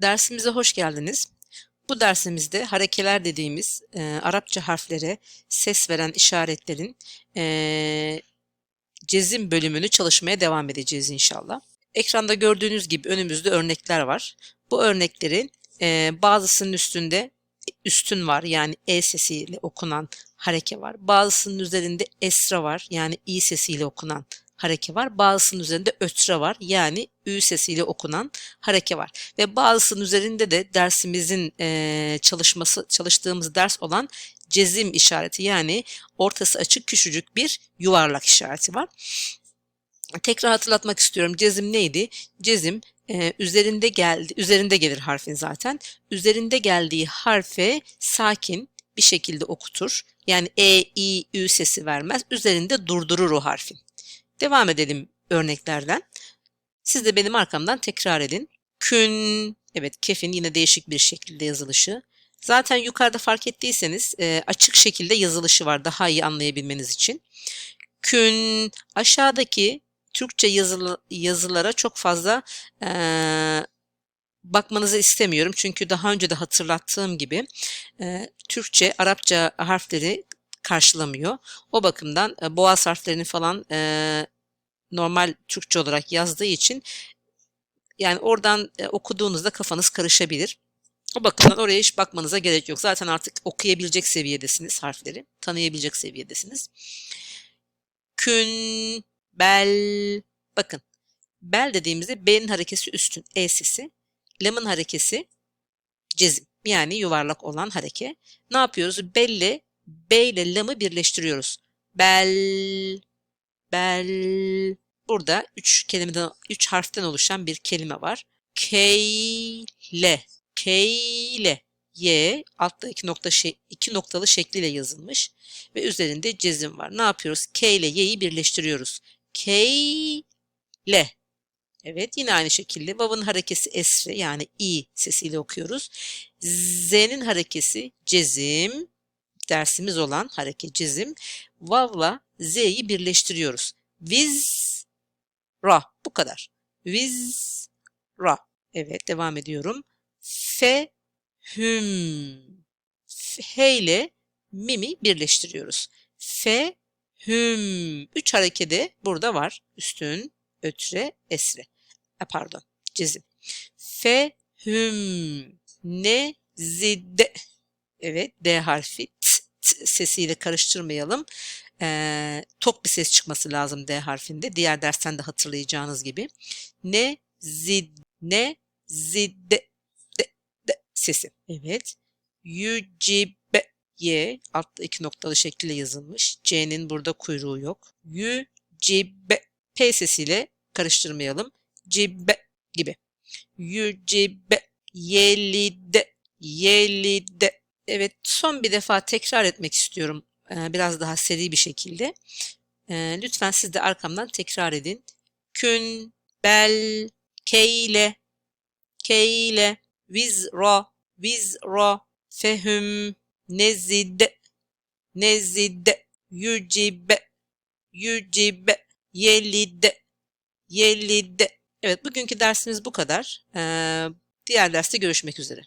Dersimize hoş geldiniz. Bu dersimizde harekeler dediğimiz e, Arapça harflere ses veren işaretlerin e, cezim bölümünü çalışmaya devam edeceğiz inşallah. Ekranda gördüğünüz gibi önümüzde örnekler var. Bu örneklerin e, bazısının üstünde üstün var yani E sesiyle okunan hareke var. Bazısının üzerinde esra var yani İ sesiyle okunan hareke var. Bazısının üzerinde ötre var. Yani ü sesiyle okunan hareke var. Ve bazısının üzerinde de dersimizin çalışması çalıştığımız ders olan cezim işareti yani ortası açık küçücük bir yuvarlak işareti var. Tekrar hatırlatmak istiyorum. Cezim neydi? Cezim e, üzerinde geldi, üzerinde gelir harfin zaten. Üzerinde geldiği harfe sakin bir şekilde okutur. Yani e, i, ü sesi vermez. Üzerinde durdurur o harfin. Devam edelim örneklerden. Siz de benim arkamdan tekrar edin. Kün, evet kefin yine değişik bir şekilde yazılışı. Zaten yukarıda fark ettiyseniz e, açık şekilde yazılışı var daha iyi anlayabilmeniz için. Kün, aşağıdaki Türkçe yazılı, yazılara çok fazla e, bakmanızı istemiyorum. Çünkü daha önce de hatırlattığım gibi e, Türkçe, Arapça harfleri karşılamıyor. O bakımdan e, boğaz harflerini falan e, normal Türkçe olarak yazdığı için yani oradan e, okuduğunuzda kafanız karışabilir. O bakımdan oraya hiç bakmanıza gerek yok. Zaten artık okuyabilecek seviyedesiniz harfleri. Tanıyabilecek seviyedesiniz. Kün, bel. Bakın. Bel dediğimizde B'nin harekesi üstün. E sesi. Lam'ın harekesi cezim. Yani yuvarlak olan hareke. Ne yapıyoruz? Belle B ile lam'ı birleştiriyoruz. Bel, bel. Burada üç kelimeden, üç harften oluşan bir kelime var. Keyle, keyle. Y altta iki, nokta şey, iki noktalı şekliyle yazılmış ve üzerinde cezim var. Ne yapıyoruz? K ile Y'yi birleştiriyoruz. Keyle. Evet yine aynı şekilde vav'ın harekesi esre yani i sesiyle okuyoruz. Z'nin harekesi cezim dersimiz olan hareket cezim vav'la z'yi birleştiriyoruz. Viz ra bu kadar. Viz ra. Evet devam ediyorum. Fe hüm. He ile mimi birleştiriyoruz. Fe hüm. Üç harekede burada var. Üstün, ötre, esre. E, pardon. Cezim. Fe hüm. Ne zidde. Evet D harfi sesiyle karıştırmayalım. Ee, tok bir ses çıkması lazım D harfinde. Diğer dersten de hatırlayacağınız gibi. Ne zid ne zidde de, de sesi. Evet. Yücibe Y altta iki noktalı şekilde yazılmış. C'nin burada kuyruğu yok. Yücibe P sesiyle karıştırmayalım. Cibe gibi. Yücibe yelide yelide Evet, son bir defa tekrar etmek istiyorum. Biraz daha seri bir şekilde. Lütfen siz de arkamdan tekrar edin. Kün, bel, keyle, keyle, vizra, vizra, fehüm, nezide, nezide, yücibe, yücibe, yelide, yelide. Evet, bugünkü dersimiz bu kadar. Diğer derste görüşmek üzere.